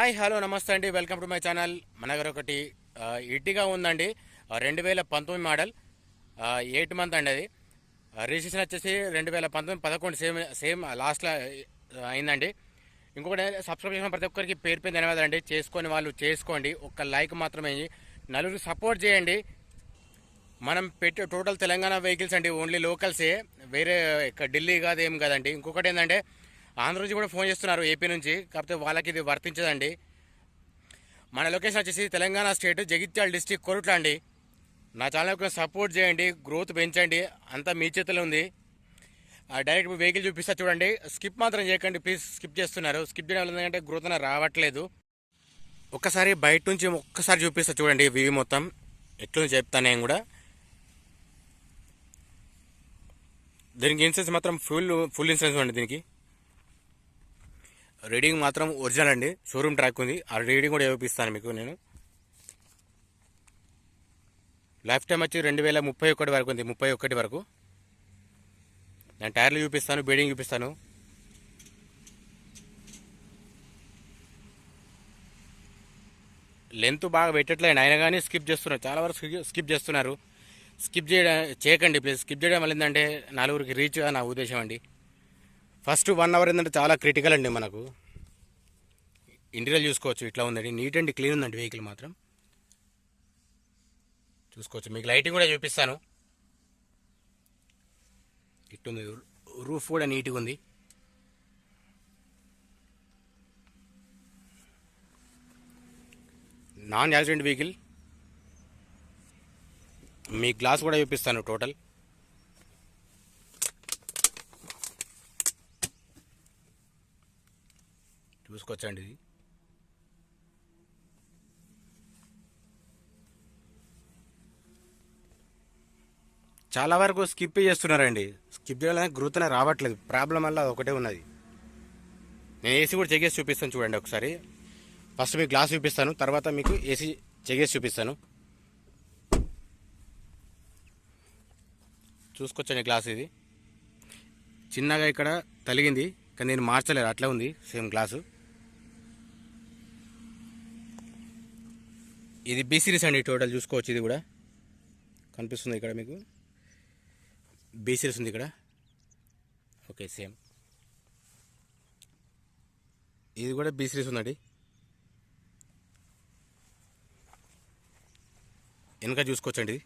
Hi hello నమస్తే అండి. Welcome to my channel. మన దగ్గర ఒకటి ఆ, ఉందండి. రెండు వేల పంతొమ్మిది మోడల్. ఎయిట్ మంత్ అండి అది. రిజిస్ట్రేషన్ వచ్చేసి రెండు వేల పంతొమ్మిది పదకొండు సేమ్ సేమ్ లాస్ట్లో అయిందండి. ఇంకొకటి సబ్స్క్రైబ్ చేసిన ప్రతి ఒక్కరికి పేరు పేరు ధన్యవాదాలు అండి చేసుకొని వాళ్ళు చేసుకోండి. ఒక్క లైక్ మాత్రమే నలుగురికి సపోర్ట్ చేయండి. మనం పెట్టే టోటల్ తెలంగాణ వెహికల్స్ అండి ఓన్లీ లోకల్సే. వేరే ఇక్కడ ఢిల్లీ కాదు ఏం కాదండి. ఇంకొకటి ఏంటంటే ఆంధ్ర నుంచి కూడా ఫోన్ చేస్తున్నారు ఏపీ నుంచి. కాకపోతే వాళ్ళకి ఇది వర్తించదండి. మన లొకేషన్ వచ్చేసి తెలంగాణ స్టేట్ జగిత్యాల డిస్టిక్ కొరుట్ల అండి. నా ఛానల్కి సపోర్ట్ చేయండి గ్రోత్ పెంచండి అంతా మీ చేతిలో ఉంది. ఆ డైరెక్ట్ వెహికల్ చూపిస్తా చూడండి. స్కిప్ మాత్రం చేయకండి ప్లీజ్ స్కిప్ చేస్తున్నారు. స్కిప్ చేయడం వల్ల ఏంటంటే గ్రోత్ అనేది రావట్లేదు. ఒక్కసారి బయట నుంచి ఒక్కసారి చూపిస్తా చూడండి వ్యూ మొత్తం. ఎట్లు చెప్తాను నేను కూడా. దీనికి ఇన్సూరెన్స్ మాత్రం ఫుల్ ఫుల్ ఇన్సూరెన్స్ అండి దీనికి. రీడింగ్ మాత్రం ఒరిజినల్ అండి. షోరూమ్ ట్రాక్ ఉంది. ఆ రీడింగ్ కూడా చూపిస్తాను మీకు నేను. లైఫ్ టైం వచ్చి రెండు వేల ముప్పై ఒకటి వరకు ఉంది. ముప్పై ఒకటి వరకు. నేను టైర్లు చూపిస్తాను బీడింగ్ చూపిస్తాను. లెంత్ బాగా పెట్టట్లేదు. అయినా కానీ స్కిప్ చేస్తున్నారు. చాలా వరకు స్కిప్- స్కిప్ చేస్తున్నారు. స్కిప్ చేయడం చేయకండి ప్లీజ్. స్కిప్ చేయడం వల్ల ఏంటంటే నలుగురికి రీచ్ నా ఉద్దేశం అండి. ఫస్ట్ వన్ అవర్ ఏంటంటే చాలా క్రిటికల్ అండి మనకు. ఇంటీరియల్ చూసుకోవచ్చు ఇట్లా ఉందండి. నీట్ అండ్ క్లీన్ ఉందండి వెహికల్ మాత్రం. చూసుకోవచ్చు. మీకు లైటింగ్ కూడా చూపిస్తాను. ఇట్టుంది. రూఫ్ కూడా నీట్గా ఉంది. Non accident vehicle. మీ గ్లాస్ కూడా చూపిస్తాను టోటల్. చూసుకోవచ్చండి ఇది. చాలా వరకు స్కిప్ చేస్తున్నారండి. స్కిప్ చేయడానికి గ్రోత్ రావట్లేదు. ప్రాబ్లం వల్ల అది ఒకటే ఉన్నది. నేను ఏసీ కూడా చెక్ చేసి చూపిస్తాను చూడండి ఒకసారి. ఫస్ట్ మీకు గ్లాస్ చూపిస్తాను తర్వాత మీకు ఏసీ చెక్ చేసి చూపిస్తాను. చూసుకొచ్చండి గ్లాస్ ఇది. చిన్నగా ఇక్కడ తలిగింది కానీ నేను మార్చలేదు అట్లా ఉంది సేమ్ గ్లాసు. ఇది బి సిరీస్ అండి టోటల్ చూసుకోవచ్చు ఇది కూడా. కనిపిస్తుంది ఇక్కడ మీకు. బి సిరీస్ ఉంది ఇక్కడ. ఓకే సేమ్ ఇది కూడా బి సిరీస్ ఉందండి. వెనక చూసుకోవచ్చండి ఇది.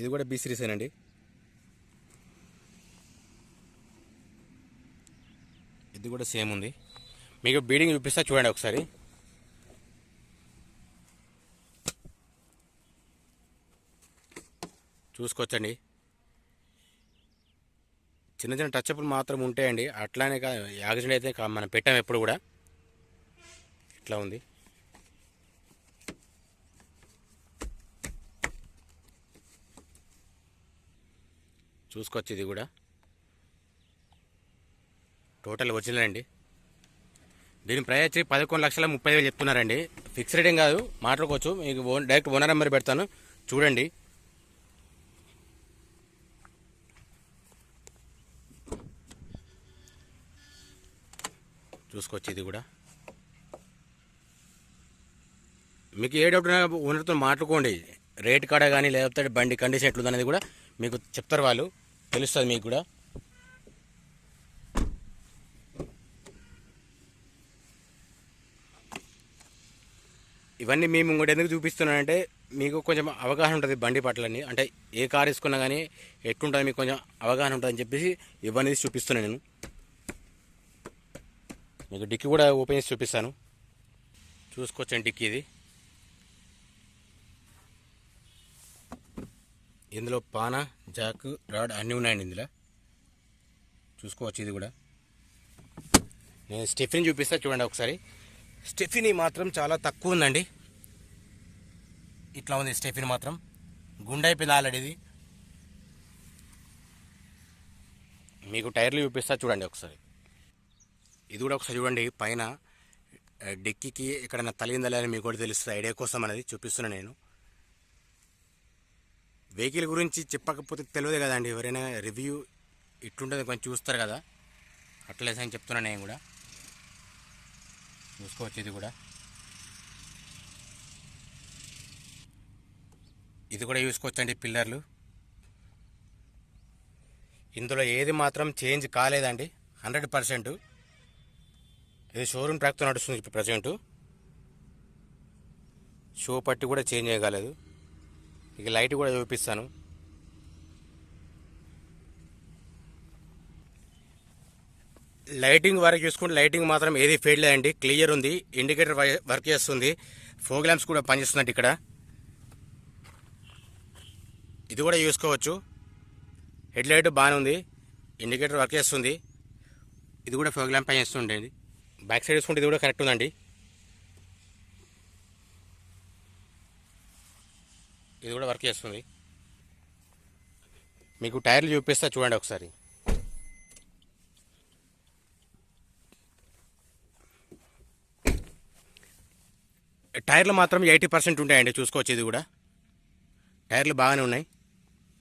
ఇది కూడా బి సిరీస్ అండి ఇది కూడా సేమ్ ఉంది. మీకు బీడింగ్ చూపిస్తా చూడండి ఒకసారి. చూసుకోవచ్చండి. చిన్న చిన్న టచ్అప్లు మాత్రం ఉంటాయండి. అట్లానే కా యాక్సిడెంట్ అయితే మనం పెట్టాం ఎప్పుడు కూడా. ఇట్లా ఉంది. చూసుకోవచ్చు ఇది కూడా. టోటల్ ఒరిజినల్ అండి దీని ప్రైస్ వచ్చి పదకొండు లక్షల ముప్పై వేలు చెప్తున్నారండి. ఫిక్స్ రేటింగ్ కాదు మాట్లాడుకోవచ్చు. మీకు ఓన్ డైరెక్ట్ ఓనర్ నెంబర్ పెడతాను. చూడండి. చూసుకోవచ్చు ఇది కూడా. మీకు ఏ డౌట్ ఉన్నా ఓనర్తో మాట్లాడుకోండి. రేట్ కాడ కానీ లేకపోతే బండి కండిషన్ ఎట్లుందనేది కూడా మీకు చెప్తారు వాళ్ళు. తెలుస్తుంది మీకు కూడా. ఇవన్నీ మేము కూడా ఎందుకు చూపిస్తున్నానంటే మీకు కొంచెం అవగాహన ఉంటుంది బండి పట్లని అంటే ఏ కార్ వేసుకున్నా కానీ ఎట్లుంటుంది మీకు కొంచెం అవగాహన ఉంటుందని చెప్పేసి ఇవన్నీ చూపిస్తున్నాను నేను. మీకు డిక్కీ కూడా ఓపెన్ చేసి చూపిస్తాను. చూసుకోవచ్చండి డిక్కీ ఇది. ఇందులో పాన జాక్ రాడ్ అన్నీ ఉన్నాయండి ఇందులో. చూసుకోవచ్చు ఇది కూడా. నేను స్టెఫిన్ చూపిస్తా చూడండి ఒకసారి. స్టెఫిని మాత్రం చాలా తక్కువ ఉందండి. ఇట్లా ఉంది స్టెఫిని మాత్రం. గుండె అయిపోయింది ఆల్రెడీ ఇది మీకు టైర్లు చూపిస్తా చూడండి ఒకసారి. ఇది కూడా ఒకసారి చూడండి పైన డిక్కీకి ఎక్కడైనా తలిందా అని మీకు కూడా తెలుస్తుంది ఐడియా కోసం అనేది చూపిస్తున్నాను నేను. వెహికల్ గురించి చెప్పకపోతే తెలియదు కదండి ఎవరైనా రివ్యూ ఇట్లుంటుంది కొంచెం చూస్తారు కదా. అట్లేసని అని చెప్తున్నాను నేను కూడా. చూసుకోవచ్చు ఇది కూడా. ఇది కూడా చూసుకోవచ్చండి పిల్లర్లు. ఇందులో ఏది మాత్రం చేంజ్ కాలేదండి. Hundred percent. ఇది షోరూమ్ ట్రాక్తో నడుస్తుంది ఇప్పుడు ప్రజెంట్. షో పట్టి కూడా చేంజ్ చేయగలదు ఇక లైట్ కూడా చూపిస్తాను. లైటింగ్ వరకు చూసుకుంటే లైటింగ్ మాత్రం ఏది ఫెయిల్ లేదండి. క్లియర్ ఉంది. ఇండికేటర్ వర్క్ చేస్తుంది. ఫోగ్ ల్యాంప్స్ కూడా పనిచేస్తున్నట్టు ఇక్కడ. ఇది కూడా చూసుకోవచ్చు. హెడ్ లైట్ బాగానే ఉంది. ఇండికేటర్ వర్క్ చేస్తుంది. ఇది కూడా ఫోగ్ ల్యాంప్ పనిచేస్తుండేది బ్యాక్ సైడ్ చూసుకుంటే ఇది కూడా కరెక్ట్ ఉందండి. ఇది కూడా వర్క్ చేస్తుంది. మీకు టైర్లు చూపిస్తా చూడండి ఒకసారి. టైర్లు మాత్రం ఎయిటీ పర్సెంట్ ఉంటాయండి చూసుకోవచ్చు ఇది కూడా. టైర్లు బాగానే ఉన్నాయి.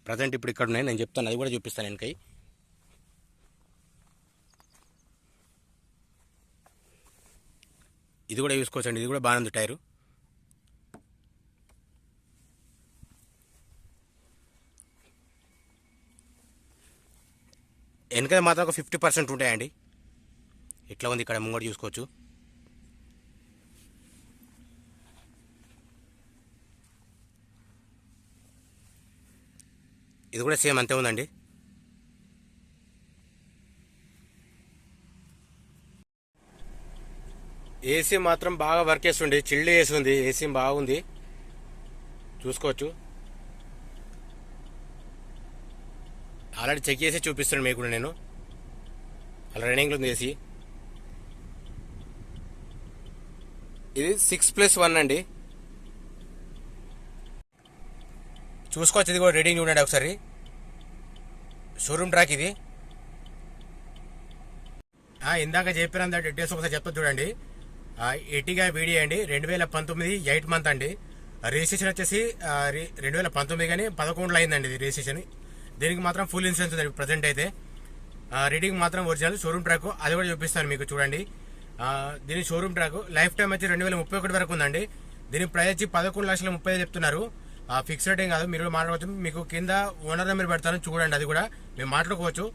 ప్రజెంట్ ఇప్పుడు ఇక్కడ ఉన్నాయి నేను చెప్తాను అది కూడా చూపిస్తాను వెనకై ఇది కూడా చూసుకోవచ్చండి ఇది కూడా బాగానే ఉంది టైరు. వెనక మాత్రం ఒక ఫిఫ్టీ పర్సెంట్ ఉంటాయండి. ఇట్లా ఉంది ఇక్కడ ముంగడు చూసుకోవచ్చు. ఇది కూడా సేమ్ అంతే ఉందండి. ఏసీ మాత్రం బాగా వర్క్ చేస్తుంది చిల్డ్ ఏసీ ఉంది ఏసీ బాగుంది. చూసుకోవచ్చు. ఆల్రెడీ చెక్ చేసి చూపిస్తున్నాను మీకు కూడా నేను. అలా రన్నింగ్లో ఉంది ఏసీ ఇది సిక్స్ ప్లస్ వన్ అండి. చూసుకోవచ్చు ఇది కూడా రీడింగ్ చూడండి ఒకసారి. షోరూమ్ ట్రాక్ ఇది. ఇందాక చెప్పిన డీటెయిల్స్ ఒకసారి చెప్తా చూడండి. ఎటిగా వీడియో అండి రెండు వేల పంతొమ్మిది ఎయిట్ మంత్ అండి. రిజిస్ట్రేషన్ వచ్చేసి రెండు వేల పంతొమ్మిది కానీ పదకొండులో అయిందండి ఇది రిజిస్ట్రేషన్ దీనికి మాత్రం ఫుల్ ఇన్సూరెన్స్ ఉంది ప్రజెంట్ అయితే. రీడింగ్ మాత్రం ఒరిజినల్ షోరూమ్ ట్రాక్ అది కూడా చూపిస్తాను మీకు చూడండి. దీని షోరూమ్ ట్రాక్ లైఫ్ టైం వచ్చి రెండు వేల ముప్పై ఒకటి వరకు ఉందండి. దీని ప్రైస్ వచ్చి పదకొండు లక్షల ముప్పై చెప్తున్నారు. ఫిక్స్ రేట్ ఏం కాదు మీరు మాట్లాడవచ్చు మీకు కింద ఓనర్ నెంబర్ పెడతాను చూడండి అది కూడా. మేము మాట్లాడుకోవచ్చు.